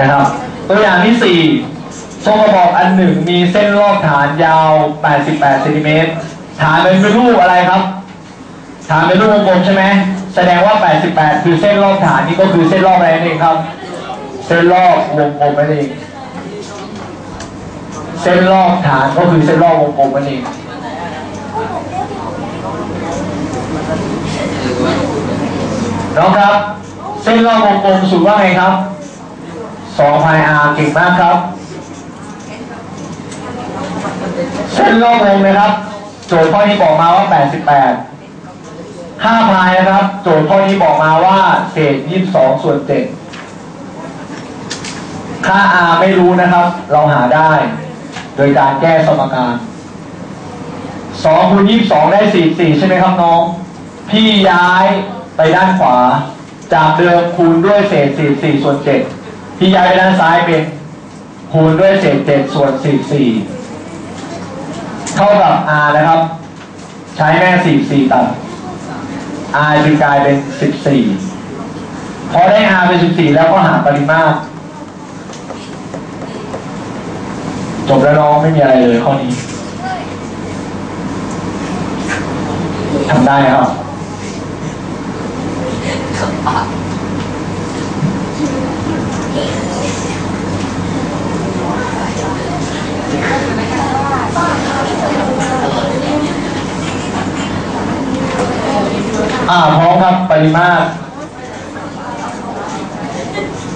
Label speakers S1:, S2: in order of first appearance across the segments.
S1: นะครับ ตัวอย่างที่สี่ทรงกระบอกอันหนึ่งมีเส้นรอบฐานยาว 88เซนติเมตรฐานเป็นรูปอะไรครับ ฐานเป็นรูปวงกลมใช่ไหมแสดงว่า 88 คือเส้นรอบฐานนี่ก็คือเส้นรอบอะไรนั่นเองครับ เส้นรอบวงกลมนั่นเองเส้นรอบฐานก็คือเส้นรอบวงกลมนั่นเองน้องครับ เส้นรอบวงกลมสูตรว่าไงครับ 2 pi r เก่งมากครับ เส้นรอบวงนะครับ โจทย์ข้อนี้บอกมาว่า 88 5พายนะครับ โจทย์ข้อนี้บอกมาว่า เศษ 22 ส่วน 7 ค่า r ไม่รู้นะครับ เราหาได้ โดยการแก้สมการ2คูณ22 ได้ 44 ใช่ไหมครับน้อง พี่ย้ายไปด้านขวา จากเดิมคูณด้วยเศษ 44 ส่วน 7 พี่ย้ายไปด้านซ้ายเป็นคูณด้วยเศษ7ส่วน44เท่ากับ r นะครับ ใช้แม่44ตัด r จึงกลายเป็น14พอได้ r เป็น14แล้วก็หาปริมาตร จบแล้วน้องไม่มีอะไรเลยข้อนี้ทำได้ครับ อ่าพร้อม ครับปริมาตร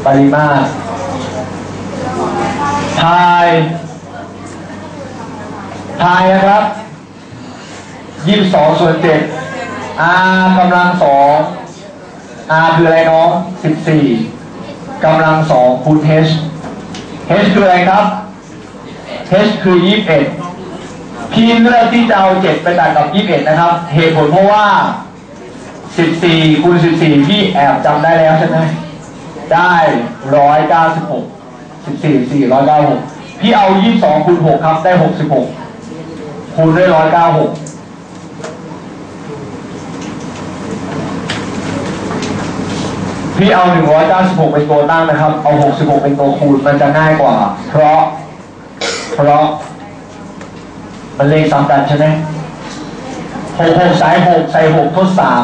S1: ปริมาตรพายพายนะครับยี่สิบสองส่วนเจ็ด r กำลังสอง r คืออะไรน้องสิบสี่กำลังสองคูณ h h คืออะไรครับ h คือยี่สิบเอ็ดพี่เลือกที่จะเอาเจ็ดไปตัดกับยี่สิบเอ็ดนะครับ เหตุผลเพราะว่า สิบสี่คูณสิบสี่พี่แอบจำได้แล้วใช่ไหมได้ร้อยเก้าสิบหกสิบสี่สี่ร้อยเก้าหกพี่เอายี่สิบสองคูณหกครับ ได้หกสิบหกคูณด้วยร้อยเก้าหกพี่เอาหนึ่งร้อยเก้าสิบหกเป็นตัวตั้งนะครับ เอาหกสิบหกเป็นตัวคูณมันจะง่ายกว่า เพราะ เพราะ มันเลขซ้ำกันใช่ไหมหกหกใส่หกใส่หกทดสาม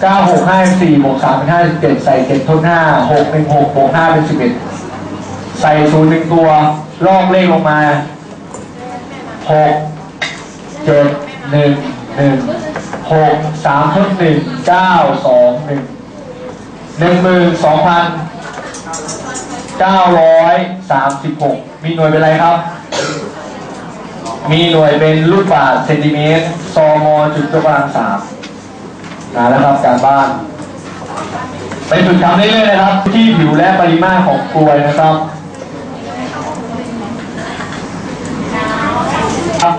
S1: เก้าหกห้าสี่บวกสามเป็นห้าสิบเจ็ดใส่เจ็ดทดห้าหกเป็นหกบวกห้าเป็นสิบเอ็ดใส่ศูนย์หนึ่งตัวลอกเลขลงมาหกเจ็ดหนึ่งหนึ่งหกสามทดหนึ่งเก้าสองหนึ่งหนึ่งหมื่นสองพันเก้าร้อยสามสิบหกมีหน่วยเป็นไรครับ มีหน่วยเป็นลูกบาศเซนติเมตร ซอมอจุดกกำลังสาม นะแล้วครับการบ้าน ไปฝึกทำเรื่อยๆนะครับ ที่ผิวและปริมาตรของกลวยนะครับครับ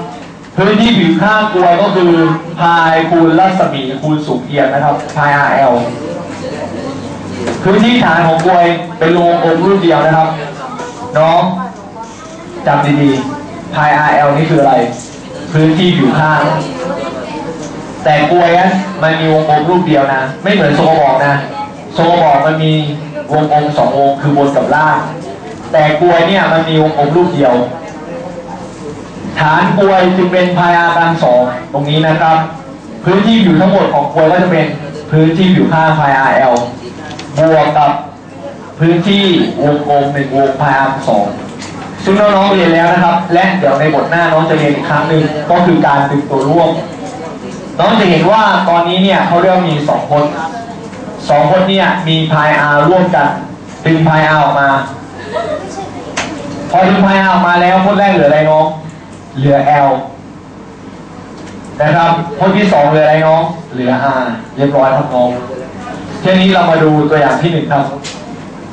S1: พื้นที่ผิวข้างกลวยก็คือพายคูณรัศมีคูณสูงเอียงนะครับพาย RL พื้นที่ฐานของกลวยเป็นวงกลมรูปเดียวนะครับ น้องจำดีๆพาย RL นี่คืออะไร พื้นที่ผิวข้าง แต่กลวยมันมีวงกลมรูปเดียวนะ ไม่เหมือนโซบอกนะ โซบอกมันมีวงกลมสองวงคือบนกับล่าง แต่กลวยเนี่ยมันมีวงกลมรูปเดียว ฐานกลวยจึงเป็นพายาการสองตรงนี้นะครับ พื้นที่ผิวทั้งหมดของกลวยก็จะเป็นพื้นที่ผิวข้างพาย RL บวกกับพื้นที่วงกลมหนึ่งวงพายอาสองซึ่งน้องๆเรียนแล้วนะครับ และเดี๋ยวในบทหน้าน้องจะเรียนอีกครั้งหนึ่งก็คือการดึงตัวร่วม น้องจะเห็นว่าตอนนี้เนี่ยเขาเรียกว่ามีสองคนสองคนเนี่ยมีพายอาร่วมกันดึงพายอาออกมา พอดึงพายอาออกมาแล้วคนแรกเหลืออะไรน้องเหลือ L นะครับคนที่สองเหลืออะไรน้องเหลือ R เรียบร้อยครับน้องทีนี้เรามาดูตัวอย่างที่หนึ่งครับ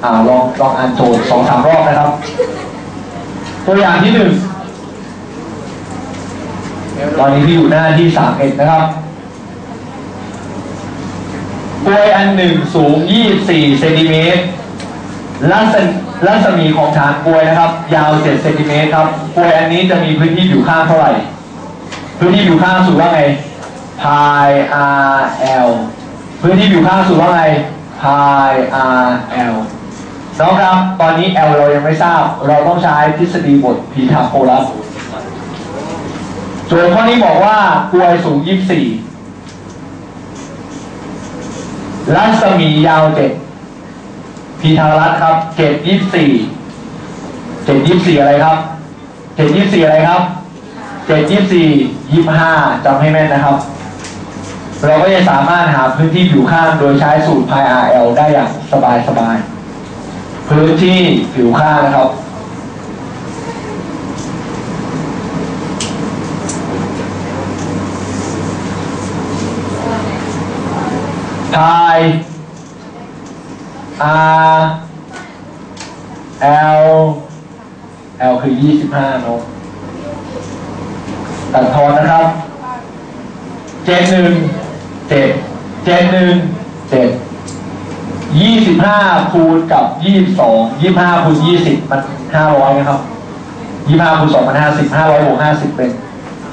S1: อ่าลองลองอ่านโจทย์สองสามรอบนะครับ ตัวอย่างที่หนึ่ง ตอนนี้พี่อยู่หน้าที่สามเอ็ดนะครับกลวยอันหนึ่งสูง 24 เซนติเมตรรัศมรัศมีของฐานกลวยนะครับ ยาว 7 เซนติเมตรครับกลวยอันนี้จะมีพื้นที่อยู่ข้างเท่าไหร่ พื้นที่อยู่ข้างสูงว่าไง pi r l พื้นที่อยู่ข้างสูงว่าไง pi r l น้องครับ ตอนนี้ L เรายังไม่ทราบ เราต้องใช้ทฤษฎีบทพีทาโคลัส ส่วนข้อนี้บอกว่ากลวยสูง24รัศมียาว7พีทารัสครับ7 24 7 24อะไรครับ7 24อะไรครับ7 24 25จำให้แม่นนะครับ เราก็จะสามารถหาพื้นที่ผิวข้างโดยใช้สูตร pi RL ได้อย่างสบายสบายๆพื้นที่ผิวข้างนะครับ pi R L L คือ 25เนอะตัดทอนนะครับเจ็ดหนึ่งเจ็ดเจ็ดหนึ่งเจ็ดยี่สิบห้าคูณกับยี่สิบสองยี่ห้าคูณยี่สิบมันห้าร้อยนะครับยี่ห้าคูณสองมันห้าสิบห้าร้อยบวกห้าสิบเป็น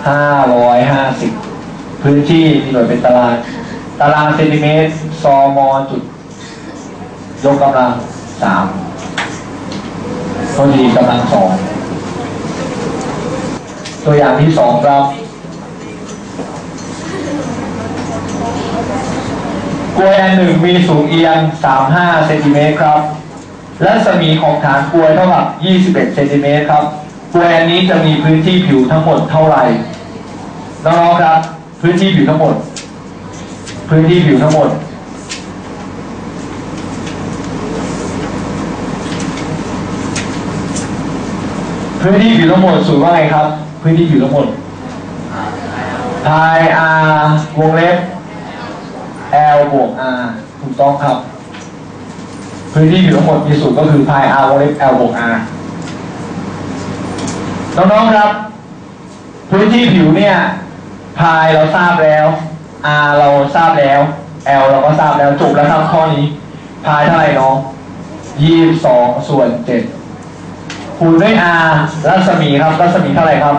S1: ห้าร้อยห้าสิบพื้นที่มีหน่วยเป็นตาราง ตารางเซนติเมตรซอมอจุดยกกำลังสามตัวดีกำลังสองตัวอย่างที่สองครับกลวยอันหนึ่งมีสูงเอียง 35 เซนติเมตรครับ และสมีของฐานกลวยเท่ากับ 21 เซนติเมตรครับกลวยอันนี้จะมีพื้นที่ผิวทั้งหมดเท่าไหร่น้องๆครับ พื้นที่ผิวทั้งหมด พื้นที่ผิวทั้งหมด พื้นที่ผิวทั้งหมดสูงว่าไงครับ พื้นที่ผิวทั้งหมด pi r วงเล็บ L บวก R ถูกต้องครับ พื้นที่ผิวทั้งหมดมีสูตรก็คือ pi r วงเล็บ L บวก R น้องๆครับ พื้นที่ผิวเนี่ย pi เราทราบแล้ว R เราทราบแล้ว L เราก็ทราบแล้วจบแล้วครับข้อนี้ pi เท่าไหร่น้อง22ส่วน7คูณด้วย R รัศมีครับ รัศมีเท่าไหร่ครับ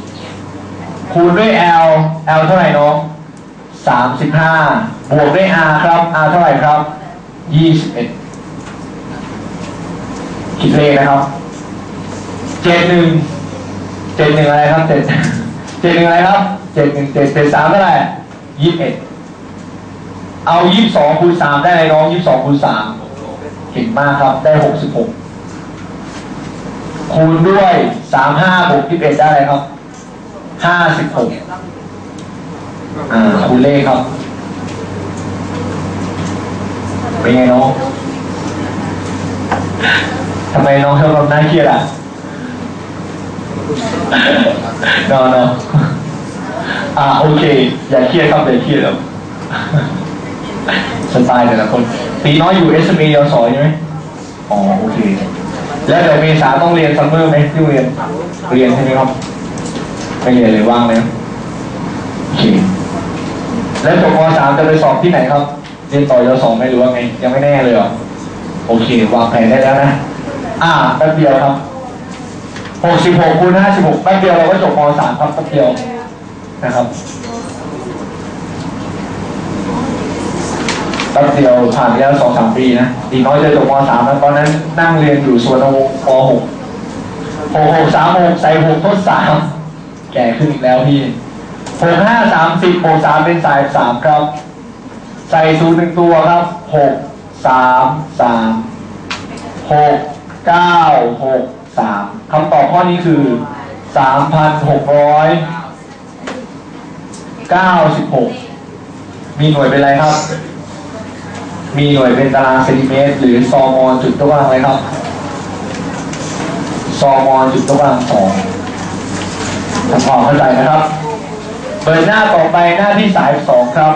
S1: 21คูณด้วย L L เท่าไหร่น้องสามสิบห้าบวกด้วย r ครับ r เท่าไหร่ครับยี่สิบเอ็ดคิดเลขนะครับเจ็ดหนึ่งเจ็ดหนึ่งอะไรครับเจ็ดเจ็ดหนึ่งอะไรครับ เจ็ดหนึ่งเจ็ดเจ็ดสามเท่าไหร่ยี่สิบเอ็ดเอายี่สิบสองคูณสามได้ไรน้องยี่สิบสองคูณสามเก่งมากครับได้หกสิบหกคูณด้วยสามห้าบวกยี่สิบเอ็ดได้อะไรครับห้าสิบหกอ่าคูเล่ครับเป็นไงน้องทำไมน้องชอบทำหน้าเครียดอะนอนนอน อ่าโอเค อย่าเครียดครับอย่าเครียดครับสไตล์แต่ละคนปีน้อยอยู่เอสเมยสอยใช่ไหมอ๋อโอเค แล้วเดี๋ยวเมษาต้องเรียนซัมเมอร์ไหมที่โรงเรียน เรียนใช่ไหมครับ ไม่เรียนเลยว่างเลยนะโอเค แล้วจบม .3 จะไปสอบที่ไหนครับ เรียนต่อยศไม่รู้ว่าไง ยังไม่แน่เลยเหรอ โอเควางแผนได้แล้วนะ อ่าแป๊บเดียวครับ 66คูณ56แป๊บเดียวเราก็จบม .3 ครับแป๊บเดียว นะครับแป๊บเดียวผ่านไปแล้วสองสามปีนะดีน้อยจะจบม .3 แล้วตอนนั้นนั่งเรียนอยู่สวนวงศ์ป .6 66 36ใส่6ทด3แก่ขึ้นอีกแล้วพี่หกห้าสามสิบหกสามเป็นสายสามครับ ใส่ศูนย์หนึ่งตัวครับหกสามสามหกเก้าหกสามคำตอบข้อนี้คือสามพันหกร้อย เก้าสิบหกมีหน่วยเป็นอะไรครับ มีหน่วยเป็นตารางเซนติเมตร หรือซอมอจุดตัวบางไหมครับ ซอมอจุดตัวบางสองพอเข้าใจนะครับเปิดหน้าต่อไปหน้าที่สายสองครับ